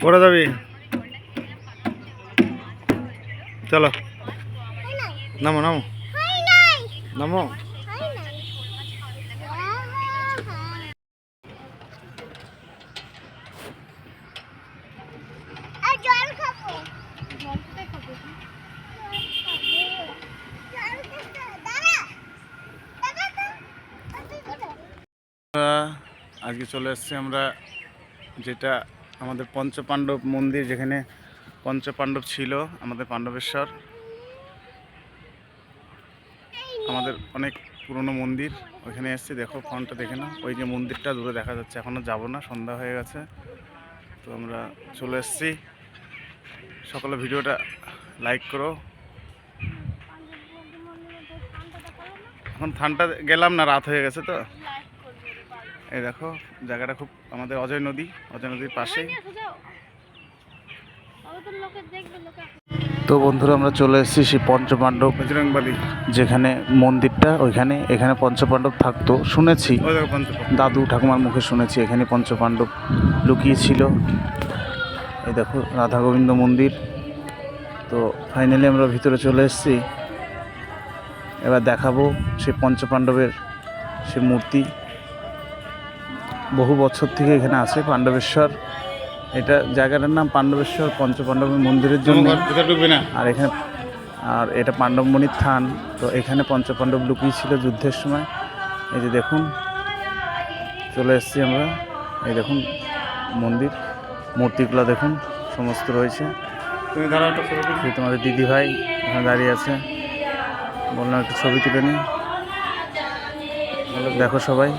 পড়ে যাবি? চলো। নামো নামো। নামো। আজকে চলে এসেছি আমরা যেটা আমাদের পঞ্চপাণ্ডব মন্দির যেখানে পঞ্চপাণ্ডব ছিল, আমাদের পাণ্ডবেশ্বর। আমাদের অনেক পুরনো মন্দির ওইখানে এসেছি, দেখো ফোনটা দেখে না ওই যে মন্দিরটা দূরে দেখা যাচ্ছে এখনও যাব না, সন্ধ্যা হয়ে গেছে। তো আমরা চলে এসেছি। সকলে ভিডিওটা লাইক করো। এখন ঠান্ডা গেলাম না, রাত হয়ে গেছে তো? এই দেখো জায়গাটা খুব আমাদের অজয় নদী অজয় নদীর পাশে। তো বন্ধুরা আমরা চলে এসেছি সেই পঞ্চপাণ্ডব বজরংবালি। যেখানে মন্দিরটা ওইখানে এখানে পঞ্চপাণ্ডব থাকতো। শুনেছি। দাদু ঠাকুমার মুখে শুনেছি এখানে পঞ্চপাণ্ডব লুকিয়েছিল। এই দেখো রাধা গোবিন্দ মন্দির। তো ফাইনালি আমরা ভিতরে চলে এসেছি। এবার দেখাবো সেই পঞ্চপাণ্ডবের সে মূর্তি। বহু বছর থেকে এখানে আছে পাণ্ডবেশ্বর। এটা জায়গাটার নাম পাণ্ডবেশ্বর পঞ্চপাণ্ডবের মন্দিরের জন্য। আর এখানে আর এটা পাণ্ডবমণির থান। তো এখানে পঞ্চপাণ্ডব লুকিয়ে ছিল যুদ্ধের সময়। এই যে দেখুন চলে এসেছি আমরা। এই দেখুন মন্দির মূর্তিগুলো দেখুন সমস্ত রয়েছে। তুমি তোমাদের দিদি ভাই এখানে দাঁড়িয়ে আছে। বললাম একটু ছবি তুলে নিই দেখো সবাই।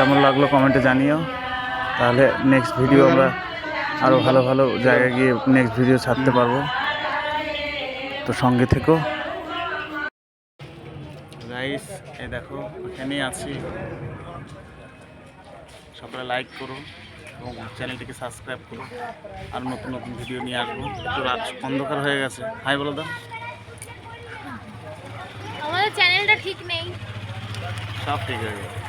কেমন লাগল কমেন্টে জানিও। তাহলে নেক্সট ভিডিও আমরা আরও ভালো ভালো জায়গায় গিয়ে নেক্সট ভিডিও ছাড়তে পারব। তো সঙ্গে থেকো। গাইস এ দেখো এখানেই আছি। সবাই লাইক করো এবং চ্যানেলটিকে সাবস্ক্রাইব করো। আর নতুন নতুন ভিডিও নিয়ে আসব। একটু রাত অন্ধকার হয়ে গেছে। হাই বলো দাও আমাদের চ্যানেলটা ঠিক নেই। সব ঠিক হয়ে গেছে।